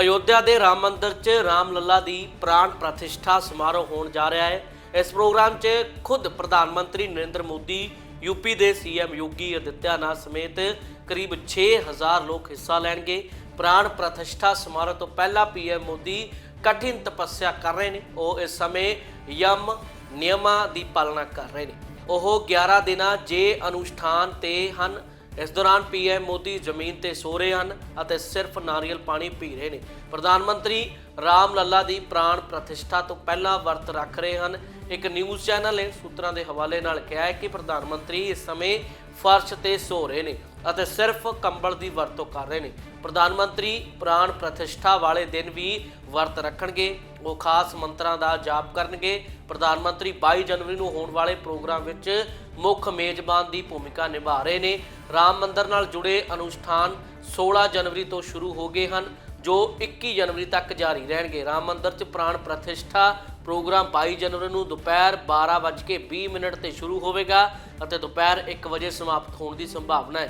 ਅਯੋਧਿਆ ਦੇ ਰਾਮ ਮੰਦਿਰ 'ਚ ਰਾਮ ਲੱਲਾ ਦੀ ਪ੍ਰਾਣ ਪ੍ਰਤਿਸ਼ਠਾ ਸਮਾਰੋਹ ਹੋਣ ਜਾ ਰਿਹਾ ਹੈ। ਇਸ ਪ੍ਰੋਗਰਾਮ 'ਚ ਖੁਦ ਪ੍ਰਧਾਨ ਮੰਤਰੀ ਨਰਿੰਦਰ ਮੋਦੀ ਯੂਪੀ ਦੇ ਸੀਐਮ ਯੋਗੀ ਆਦਿੱਤਿਆਨਾਥ ਸਮੇਤ ਕਰੀਬ 6000 ਲੋਕ ਹਿੱਸਾ ਲੈਣਗੇ। ਪ੍ਰਾਣ ਪ੍ਰਤਿਸ਼ਠਾ ਸਮਾਰੋਹ ਤੋਂ ਪਹਿਲਾਂ ਪੀਐਮ ਮੋਦੀ ਕਠਿਨ ਤਪੱਸਿਆ ਕਰ ਰਹੇ ਨੇ। ਉਹ ਇਸ ਸਮੇਂ ਯਮ ਨਿਯਮਾਂ ਦੀ ਪਾਲਣਾ ਕਰ ਰਹੇ ਨੇ। ਉਹ 11 ਦਿਨਾਂ ਜੇ ਅਨੁਸ਼ਠਾਨ ਤੇ ਹਨ। ਇਸ ਦੌਰਾਨ ਪੀਐਮ ਮੋਦੀ ਜ਼ਮੀਨ ਤੇ ਸੋ ਰਹੇ ਹਨ ਅਤੇ ਸਿਰਫ ਨਾਰੀਅਲ ਪਾਣੀ ਪੀ ਰਹੇ ਨੇ। ਪ੍ਰਧਾਨ ਮੰਤਰੀ ਰਾਮ ਲੱਲਾ ਦੀ ਪ੍ਰਾਣ ਪ੍ਰਤਿਸ਼ਠਾ ਤੋਂ ਪਹਿਲਾਂ ਵਰਤ ਰੱਖ ਰਹੇ ਹਨ। ਇੱਕ ਨਿਊਜ਼ ਚੈਨਲ ਨੇ ਸੂਤਰਾਂ ਦੇ ਹਵਾਲੇ ਨਾਲ ਕਿਹਾ ਹੈ ਕਿ ਪ੍ਰਧਾਨ ਮੰਤਰੀ ਇਸ ਸਮੇਂ ਫਰਸ਼ ਤੇ ਸੋ ਰਹੇ ਨੇ। ਅਤੇ ਸਿਰਫ ਕੰਬਲ ਦੀ ਵਰਤੋਂ ਕਰ ਰਹੇ ਨੇ। ਪ੍ਰਧਾਨ ਮੰਤਰੀ ਪ੍ਰਾਣ ਪ੍ਰਤਿਸ਼ਠਾ ਵਾਲੇ ਦਿਨ ਵੀ ਵਰਤ ਰੱਖਣਗੇ। ਉਹ ਖਾਸ ਮੰਤਰਾਂ ਦਾ ਜਾਪ ਕਰਨਗੇ। ਪ੍ਰਧਾਨ ਮੰਤਰੀ 22 ਜਨਵਰੀ ਨੂੰ ਹੋਣ ਵਾਲੇ ਪ੍ਰੋਗਰਾਮ ਵਿੱਚ ਮੁੱਖ ਮੇਜ਼ਬਾਨ ਦੀ ਭੂਮਿਕਾ ਨਿਭਾ ਰਹੇ ਨੇ। ਰਾਮ ਮੰਦਰ ਨਾਲ ਜੁੜੇ ਅਨੁਸ਼ਠਾਨ 16 ਜਨਵਰੀ ਤੋਂ ਸ਼ੁਰੂ ਹੋ ਗਏ ਹਨ, ਜੋ 21 ਜਨਵਰੀ ਤੱਕ ਜਾਰੀ ਰਹਿਣਗੇ। ਰਾਮ ਮੰਦਰ 'ਚ ਪ੍ਰਾਣ ਪ੍ਰਤਿਸ਼ਠਾ ਪ੍ਰੋਗਰਾਮ 22 ਜਨਵਰੀ ਨੂੰ ਦੁਪਹਿਰ 12:20 ਮਿੰਟ ਤੇ ਸ਼ੁਰੂ ਹੋਵੇਗਾ ਅਤੇ ਦੁਪਹਿਰ 1 ਵਜੇ ਸਮਾਪਤ ਹੋਣ ਦੀ ਸੰਭਾਵਨਾ ਹੈ।